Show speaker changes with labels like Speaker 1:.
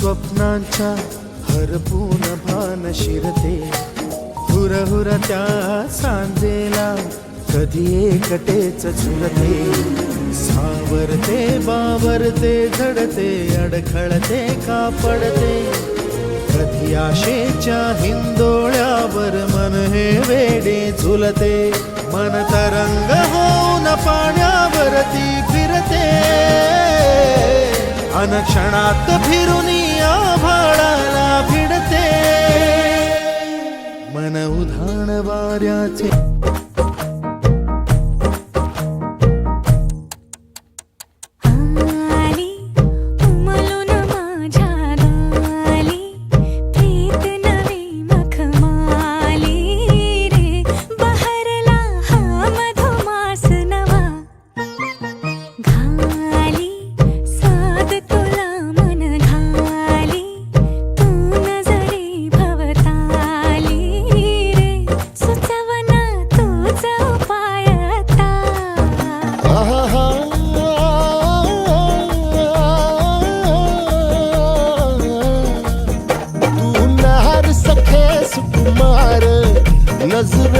Speaker 1: स्वप्नांच्या हरपून भान शिरते. हुर हुर त्या सांजेला कधी एकटेच चुरते सावरते बावरते झडते अडखळते का पडते कधी आशेच्या हिंदोळ्यावर मन हे वेडे झुलते. मन तरंग होऊन पाण्यावरती फिरते. अनक्षणात फिरून उधाण वाऱ्याचे yazılı